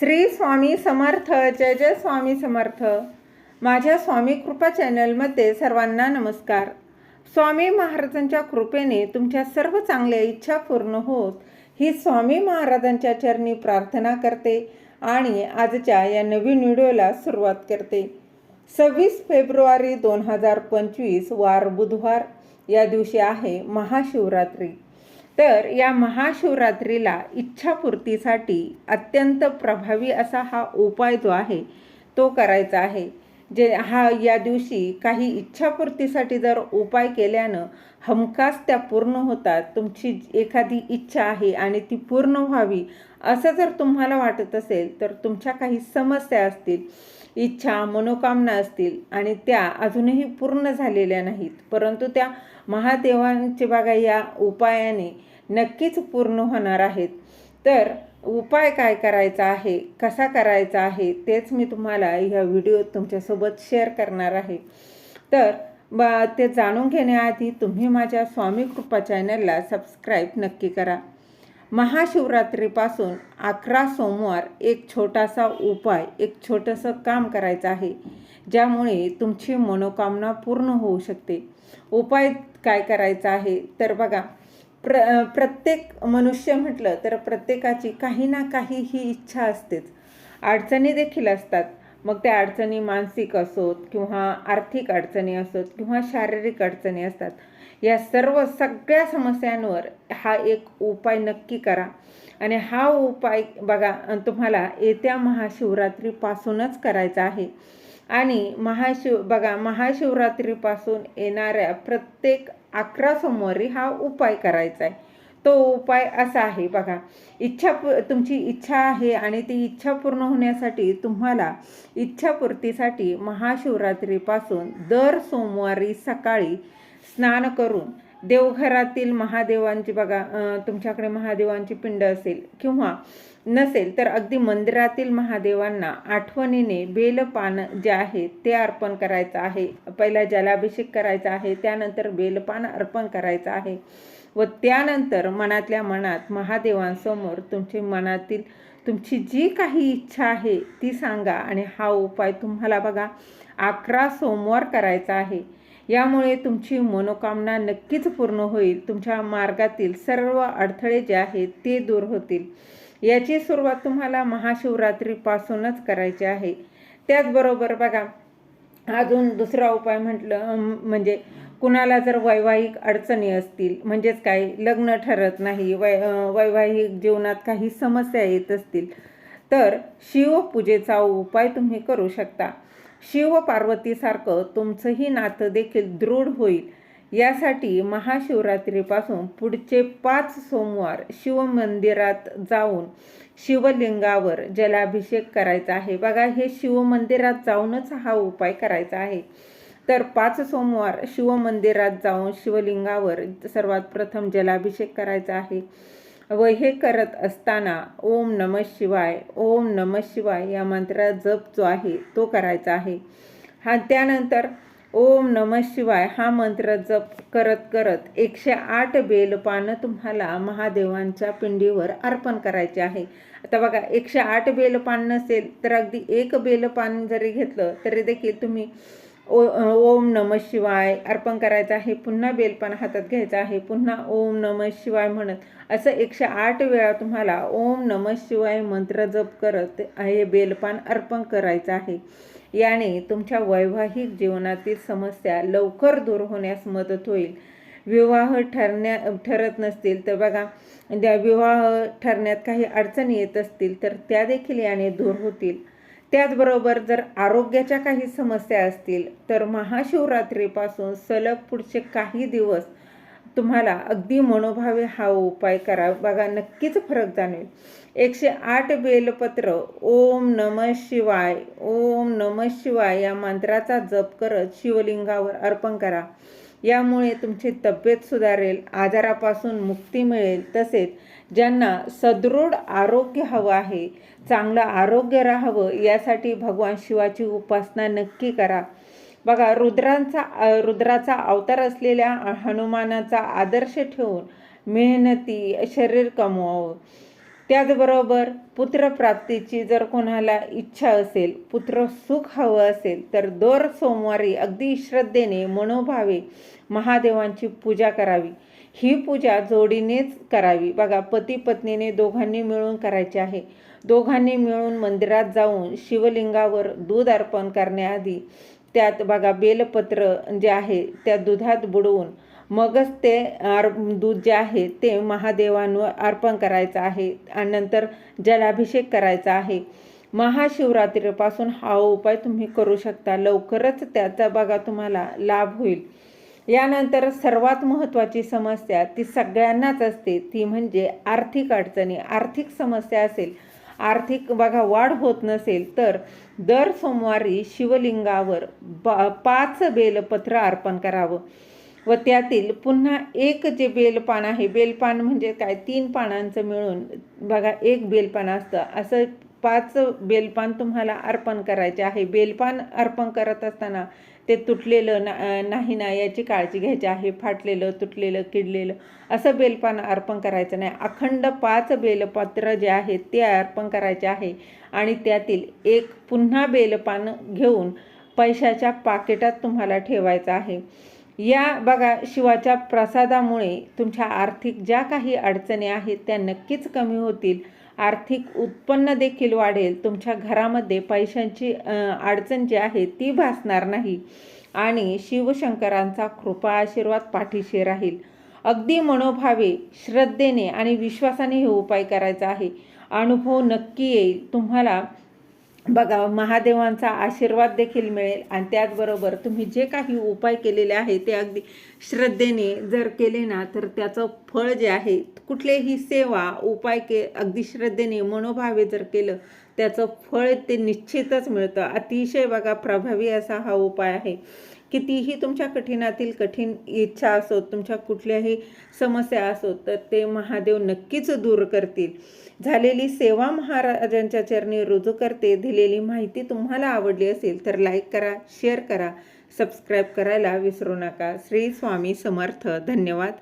श्री स्वामी समर्थ जय जय स्वामी समर्थ. माझ्या स्वामी कृपा चॅनलमध्ये सर्वांना नमस्कार. स्वामी महाराजांच्या कृपेने तुमच्या सर्व चांगल्या इच्छा पूर्ण होत ही स्वामी महाराजांच्या चरणी प्रार्थना करते आणि आजच्या या नवीन व्हिडिओला सुरुवात करते. सव्वीस फेब्रुवारी दोन हजार पंचवीस वार बुधवार या दिवशी आहे महाशिवरात्री. तर या महाशिवरात्रीला इच्छापूर्तीसाठी अत्यंत प्रभावी असा हा उपाय जो आहे तो करायचा आहे. जे हा या दिवशी काही इच्छापूर्तीसाठी जर उपाय केल्यानं हमखास त्या पूर्ण होतात तुमची एखादी इच्छा आहे आणि ती पूर्ण व्हावी असं जर तुम्हाला वाटत असेल तर तुमच्या काही समस्या असतील इच्छा मनोकामना असतील आणि त्या अजूनही पूर्ण झालेल्या नाहीत. परंतु त्या महादेवांचे बघा या उपायाने नक्कीच पूर्ण होणार आहेत. तर उपाय काय करायचा आहे? कसा करायचा आहे? तेच मी तुम्हाला ह्या व्हिडिओ तुमच्यासोबत शेअर करणार आहे. तर ब ते जाणून घेण्याआधी तुम्ही माझ्या स्वामी कृपा चॅनलला सबस्क्राईब नक्की करा. महाशिवरात्रीपासून अकरा सोमवार एक छोटासा उपाय एक छोटंसं काम करायचं आहे ज्यामुळे तुमची मनोकामना पूर्ण होऊ शकते. उपाय काय करायचा आहे? तर बघा प्र प्रत्येक मनुष्य म्हटलं तर प्रत्येकाची काही ना काही ही इच्छा असतेच. अडचणी देखील असतात. मग त्या अडचणी मानसिक असोत किंवा आर्थिक अडचणी असोत किंवा शारीरिक अडचणी असतात या सर्व सगळ्या समस्यांवर हा एक उपाय नक्की करा. आणि हा उपाय बघा तुम्हाला येत्या महाशिवरात्रीपासूनच करायचा आहे. आणि महाशिव बघा महाशिवरात्रीपासून येणाऱ्या प्रत्येक अकरा सोमवारी हा उपाय करायचा आहे. तो उपाय असा आहे. बघा इच्छा तुमची इच्छा आहे आणि ती इच्छा पूर्ण होण्यासाठी तुम्हाला इच्छापूर्तीसाठी महाशिवरात्रीपासून दर सोमवारी सकाळी स्नान करून देवघरातील महादेवांची बघा तुमच्याकडे महादेवांची पिंड असेल किंवा नसेल तर अगदी मंदिरातील महादेवांना आठवणीने बेलपान जे आहे ते अर्पण करायचं आहे. पहिला जलाभिषेक करायचा आहे त्यानंतर बेलपान अर्पण करायचं आहे. व त्यानंतर मनातल्या मनात महादेवांसमोर तुमचे मनातील तुमची जी काही इच्छा आहे ती सांगा आणि हा उपाय तुम्हाला बघा अकरा सोमवार करायचा आहे. यामुळे तुमची मनोकामना नक्कीच पूर्ण होईल. तुमच्या मार्गातील सर्व अडथळे जे आहेत ते दूर होतील. याची सुरुवात तुम्हाला महाशिवरात्रीपासूनच करायची आहे. त्याचबरोबर बघा अजून दुसरा उपाय म्हटलं म्हणजे कुणाला जर वैवाहिक अडचणी असतील म्हणजेच काय लग्न ठरत नाही वै वैवाहिक जीवनात काही समस्या येत असतील तर शिवपूजेचा उपाय तुम्ही करू शकता. शिव पार्वतीसारखं तुमचंही नातं देखील दृढ होईल. यासाठी महाशिवरात्रीपासून पुढचे पाच सोमवार शिवमंदिरात जाऊन शिवलिंगावर जलाभिषेक करायचा आहे. बघा हे शिवमंदिरात जाऊनच हा उपाय करायचा आहे. तर पाच सोमवार शिवमंदिरात जाऊन शिवलिंगावर सर्वात प्रथम जलाभिषेक करायचा आहे व हे करत असताना ओम नम शिवाय ओम नम शिवाय या मंत्रात जप जो आहे तो करायचा आहे. हा त्यानंतर ओम नम शिवाय हा मंत्र जप करत करत एकशे आठ बेलपानं तुम्हाला महादेवांच्या पिंडीवर अर्पण करायचे आहे. आता बघा एकशे आठ बेलपान नसेल तर अगदी एक बेलपान जरी घेतलं तरी देखील तुम्ही ओ ओम नम शिवाय अर्पण करायचं आहे. पुन्हा बेलपान हातात घ्यायचं आहे. पुन्हा ओम नम शिवाय म्हणत. असं एकशे आठ वेळा तुम्हाला ओम नम शिवाय मंत्र जप करत हे बेलपान अर्पण करायचं आहे. याने तुमच्या वैवाहिक जीवनातील समस्या लवकर दूर होण्यास मदत होईल. विवाह ठरण्या ठरत नसतील तर बघा विवाह ठरण्यात काही अडचणी येत असतील तर त्या देखील याने दूर होतील. त्याचबरोबर जर आरोग्याच्या काही समस्या असतील तर महाशिवरात्रीपासून सलग पुढचे काही दिवस तुम्हाला अगदी मनोभावे हा उपाय करा. बघा नक्कीच फरक जाणवेल. एकशे आठ बेलपत्र ओम नम शिवाय ओम नम शिवाय या मंत्राचा जप करत शिवलिंगावर अर्पण करा. यामुळे तुमची तब्येत सुधारेल आजारापासून मुक्ती मिळेल. तसेच ज्यांना सदृढ आरोग्य हवं आहे चांगलं आरोग्य राहावं यासाठी भगवान शिवाची उपासना नक्की करा. बघा रुद्रांचा रुद्राचा अवतार असलेल्या हनुमानाचा आदर्श ठेवून मेहनती शरीर कमवावं. त्याचबरोबर पुत्रप्राप्तीची जर कोणाला इच्छा असेल पुत्र सुख हवं असेल तर दर सोमवारी अगदी श्रद्धेने मनोभावे महादेवांची पूजा करावी. ही पूजा जोडीनेच करावी. बघा पती पत्नीने दोघांनी मिळून करायची आहे. दोघांनी मिळून मंदिरात जाऊन शिवलिंगावर दूध अर्पण करण्याआधी त्यात बघा बेलपत्र जे आहे त्या दुधात बुडवून मगच ते आर दूध जे आहे ते महादेवांवर अर्पण करायचं आहे आणि नंतर जलाभिषेक करायचा आहे. महाशिवरात्रीपासून हा उपाय तुम्ही करू शकता. लवकरच त्याचा बघा तुम्हाला लाभ होईल. यानंतर सर्वात महत्त्वाची समस्या ती सगळ्यांनाच असते. ती म्हणजे आर्थिक अडचणी. आर्थिक समस्या असेल आर्थिक बघा वाढ होत नसेल तर दर सोमवारी शिवलिंगावर ब पाच बेलपत्र अर्पण करावं. व त्यातील पुन्हा एक जे बेलपान आहे बेलपान म्हणजे काय? तीन पानांचं मिळून बघा एक बेलपान असतं. असं पाच बेलपान तुम्हाला अर्पण करायचे आहे. बेलपान अर्पण करत असताना ते तुटलेलं ना नाही ना याची काळजी घ्यायची आहे. फाटलेलं तुटलेलं किडलेलं असं बेलपान अर्पण करायचं नाही. अखंड पाच बेलपत्र जे आहेत ते अर्पण करायचे आहे. आणि त्यातील एक पुन्हा बेलपान घेऊन पैशाच्या पाकिटात तुम्हाला ठेवायचं आहे. या बघा शिवाच्या प्रसादामुळे तुमच्या आर्थिक ज्या काही अडचणी आहेत त्या नक्कीच कमी होतील. आर्थिक उत्पन्न देखील वाढेल. तुमच्या घरामध्ये पैशांची अडचण जी आहे ती भासणार नाही. आणि शिवशंकरांचा कृपा आशीर्वाद पाठीशी राहील. अगदी मनोभावे श्रद्धेने आणि विश्वासाने हे उपाय करायचा आहे. अनुभव नक्की येईल. तुम्हाला बघा महादेवांचा आशीर्वाद देखील मिळेल आणि त्याचबरोबर तुम्ही जे काही उपाय केलेले आहे ते अगदी श्रद्धेने जर केले ना तर त्याचं फळ जे आहे कुठलेही सेवा उपाय के अगदी श्रद्धेने मनोभावे जर केलं त्याचं फळ ते निश्चितच मिळतं. अतिशय बघा प्रभावी असा हा उपाय आहे. कितीही तुमच्या कठीणातील कठीण इच्छा असो तुमच्या कुठल्याही समस्या असो तर ते महादेव नक्कीच दूर करतील. झालेली सेवा महाराजांच्या चरणी रुजू करते दिलेली माहिती तुम्हाला आवडली असेल तर लाईक करा शेअर करा सबस्क्राईब करायला विसरू नका. श्री स्वामी समर्थ. धन्यवाद.